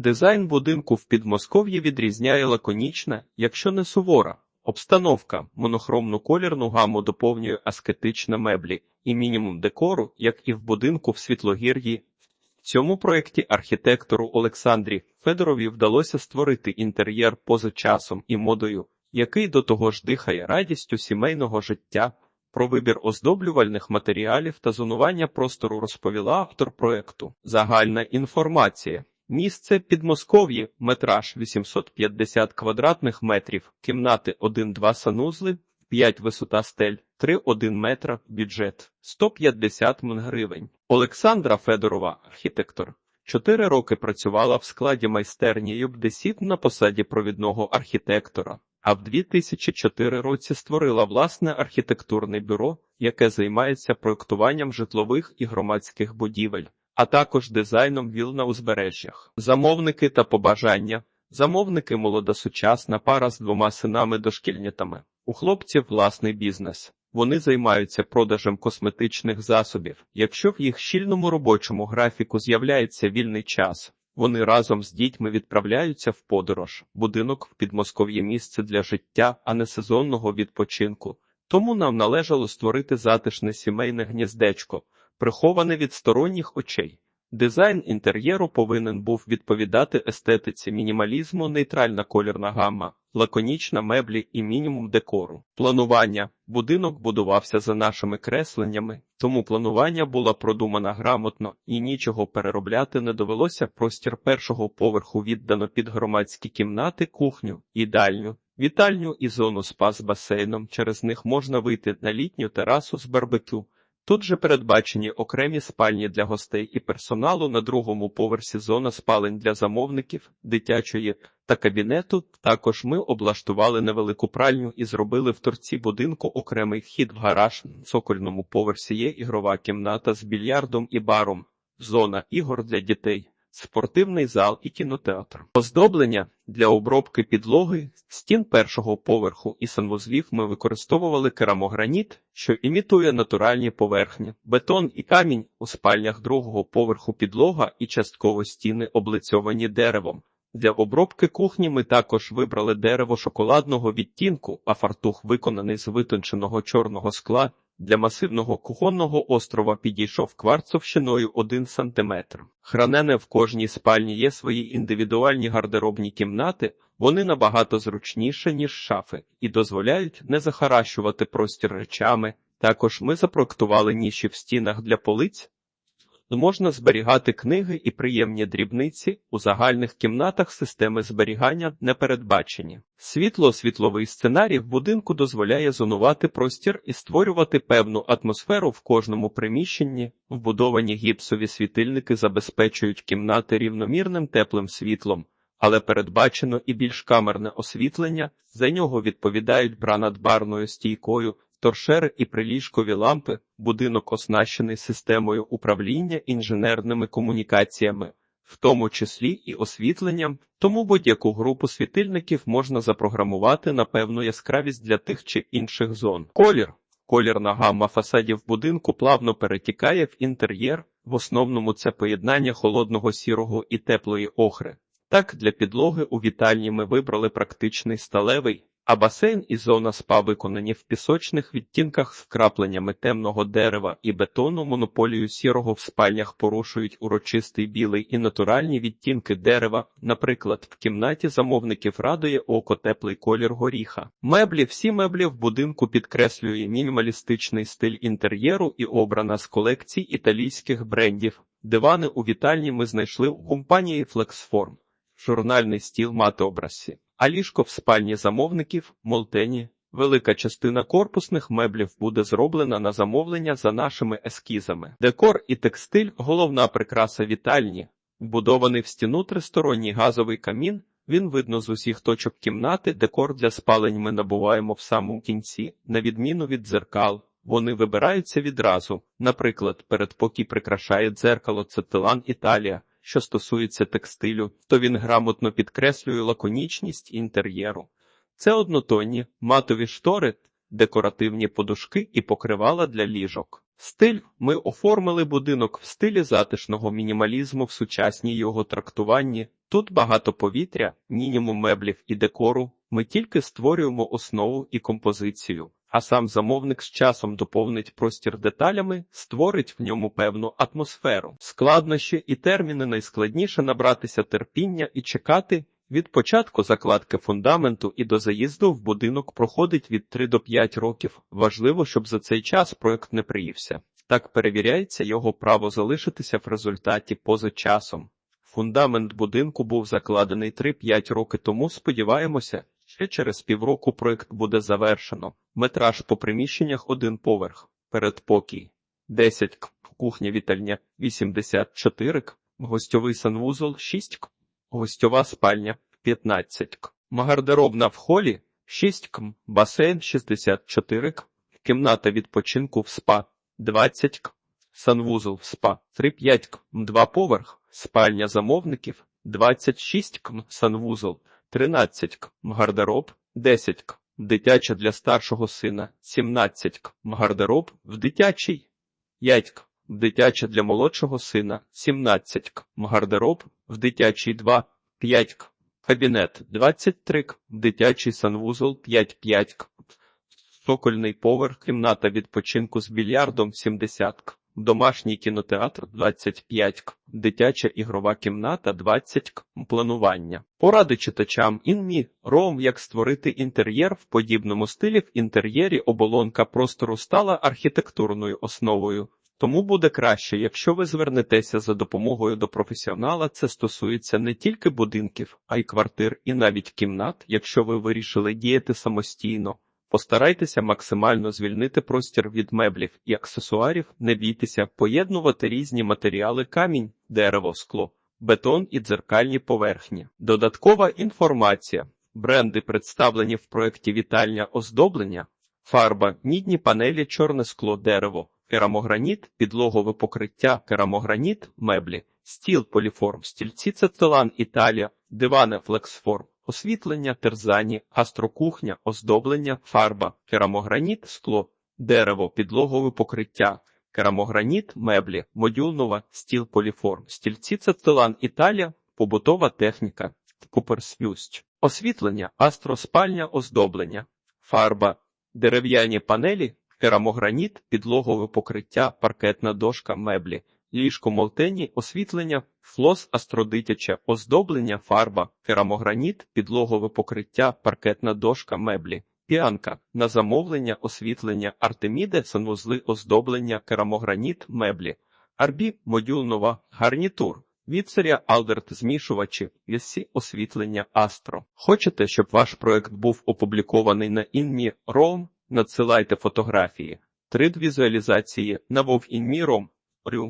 Дизайн будинку в Підмосков'ї відрізняє лаконічна, якщо не сувора. Обстановка монохромну колірну гаму доповнює аскетична меблі і мінімум декору, як і в будинку в Світлогір'ї. В цьому проєкті архітектору Олександрі Федорові вдалося створити інтер'єр поза часом і модою, який до того ж дихає радістю сімейного життя. Про вибір оздоблювальних матеріалів та зонування простору розповіла автор проекту. Загальна інформація. Місце Підмосков'ї, метраж 850 квадратних метрів, кімнати 1-2 санузли, 5 висота стель, 3-1 метра, бюджет 150 мн гривень. Олександра Федорова, архітектор. Чотири роки працювала в складі майстерні Юбдесіт на посаді провідного архітектора, а в 2004 році створила власне архітектурне бюро, яке займається проектуванням житлових і громадських будівель, а також дизайном віл на узбережжях. Замовники та побажання. Замовники молода сучасна пара з двома синами-дошкільнятами. У хлопців власний бізнес. Вони займаються продажем косметичних засобів. Якщо в їх щільному робочому графіку з'являється вільний час, вони разом з дітьми відправляються в подорож. Будинок в Підмосков'ї місце для життя, а не сезонного відпочинку. Тому нам належало створити затишне сімейне гніздечко, приховане від сторонніх очей. Дизайн інтер'єру повинен був відповідати естетиці мінімалізму, нейтральна колірна гамма, лаконічна меблі і мінімум декору. Планування будинок будувався за нашими кресленнями, тому планування було продумано грамотно і нічого переробляти не довелося. Простір першого поверху віддано під громадські кімнати, кухню, їдальню, вітальню і зону спа з басейном. Через них можна вийти на літню терасу з барбекю. Тут же передбачені окремі спальні для гостей і персоналу на другому поверсі зона спалень для замовників, дитячої та кабінету. Також ми облаштували невелику пральню і зробили в торці будинку окремий вхід в гараж. На цокольному поверсі є ігрова кімната з більярдом і баром, зона ігор для дітей. Спортивний зал і кінотеатр. Оздоблення для обробки підлоги, стін першого поверху і санвузлів ми використовували керамограніт, що імітує натуральні поверхні, бетон і камінь у спальнях другого поверху підлога і частково стіни облицьовані деревом. Для обробки кухні ми також вибрали дерево шоколадного відтінку, а фартух виконаний з витонченого чорного скла. Для масивного кухонного острова підійшов кварцовщиною 1 см. Хранене в кожній спальні є свої індивідуальні гардеробні кімнати, вони набагато зручніші, ніж шафи, і дозволяють не захаращувати простір речами. Також ми запроектували ніші в стінах для полиць. Можна зберігати книги і приємні дрібниці у загальних кімнатах системи зберігання не передбачені. Світло-світловий сценарій в будинку дозволяє зонувати простір і створювати певну атмосферу в кожному приміщенні. Вбудовані гіпсові світильники забезпечують кімнати рівномірним теплим світлом, але передбачено і більш камерне освітлення. За нього відповідають бра над барною стійкою. Торшери і приліжкові лампи, будинок оснащений системою управління інженерними комунікаціями, в тому числі і освітленням, тому будь-яку групу світильників можна запрограмувати на певну яскравість для тих чи інших зон. Колір. Колірна гамма фасадів будинку плавно перетікає в інтер'єр, в основному це поєднання холодного сірого і теплої охри. Так, для підлоги у вітальні ми вибрали практичний сталевий а басейн і зона спа виконані в пісочних відтінках з вкрапленнями темного дерева і бетону монополію сірого в спальнях порушують урочистий білий і натуральні відтінки дерева. Наприклад, в кімнаті замовників радує око теплий колір горіха. Меблі, всі меблі в будинку підкреслює мінімалістичний стиль інтер'єру і обрана з колекцій італійських брендів. Дивани у вітальні ми знайшли у компанії Flexform. Журнальний стіл мати образці а ліжко в спальні замовників Молтені. Велика частина корпусних меблів буде зроблена на замовлення за нашими ескізами. Декор і текстиль головна прикраса вітальні, вбудований в стіну тристоронній газовий камін. Він видно з усіх точок кімнати. Декор для спалень ми набуваємо в самому кінці, на відміну від дзеркал. Вони вибираються відразу. Наприклад, передпокій прикрашає дзеркало Цетилан Італія. Що стосується текстилю, то він грамотно підкреслює лаконічність інтер'єру. Це однотонні, матові штори, декоративні подушки і покривала для ліжок. Стиль ми оформили будинок в стилі затишного мінімалізму в сучасній його трактуванні. Тут багато повітря, мінімум меблів і декору. Ми тільки створюємо основу і композицію, а сам замовник з часом доповнить простір деталями, створить в ньому певну атмосферу. Складнощі і терміни найскладніше набратися терпіння і чекати. Від початку закладки фундаменту і до заїзду в будинок проходить від 3 до 5 років. Важливо, щоб за цей час проект не приївся. Так перевіряється його право залишитися в результаті поза часом. Фундамент будинку був закладений 3-5 роки тому. Сподіваємося, ще через півроку проект буде завершено. Метраж по приміщеннях один поверх, передпокій. 10 к, кухня вітальня. 84 к, гостьовий санвузол 6 к, гостьова спальня 15 к, гардеробна в холі 6 к, басейн 64 к, кімната відпочинку в спа 20 к, санвузол в спа 3-5 к, два поверх, спальня замовників 26 к, санвузол 13 к, гардероб 10 к, дитяча для старшого сина 17 к, гардероб в дитячий 5 к, дитяча для молодшого сина 17 к, гардероб в дитячий 2 5 к, кабінет 23 к, дитячий санвузол 5-5 к, Сокольний поверх, кімната відпочинку з більярдом 70 к, домашній кінотеатр 25 к, дитяча ігрова кімната 20 к, планування. Поради читачам інмі, ром, як створити інтер'єр в подібному стилі в інтер'єрі оболонка простору стала архітектурною основою. Тому буде краще, якщо ви звернетеся за допомогою до професіонала. Це стосується не тільки будинків, а й квартир, і навіть кімнат, якщо ви вирішили діяти самостійно. Постарайтеся максимально звільнити простір від меблів і аксесуарів, не бійтеся поєднувати різні матеріали камінь, дерево, скло, бетон і дзеркальні поверхні. Додаткова інформація. Бренди представлені в проєкті вітальня оздоблення, фарба, мідні панелі, чорне скло, дерево, керамограніт, підлогове покриття, керамограніт, меблі, стіл поліформ, стільці цецелан Італія, дивани флексформ. Освітлення, терзані, гастрокухня, оздоблення, фарба, керамограніт, скло, дерево, підлогове покриття, керамограніт, меблі, модюлнова, стіл поліформ, стільці цецелан Італія, побутова техніка, куперсвюсть, освітлення, астроспальня, оздоблення, фарба, дерев'яні панелі, керамограніт, підлогове покриття, паркетна дошка, меблі, ліжко молтені, освітлення, флос астродитяче, оздоблення, фарба, керамограніт, підлогове покриття, паркетна дошка, меблі, піанка, на замовлення, освітлення, артеміде, санвузли, оздоблення, керамограніт, меблі, арбі, модюл нова, гарнітур. Віцеря, Алдерт, змішувачі, вісі, освітлення, астро. Хочете, щоб ваш проект був опублікований на Ром? Надсилайте фотографії. 3D візуалізації на Вов Інмі Ром. Рю.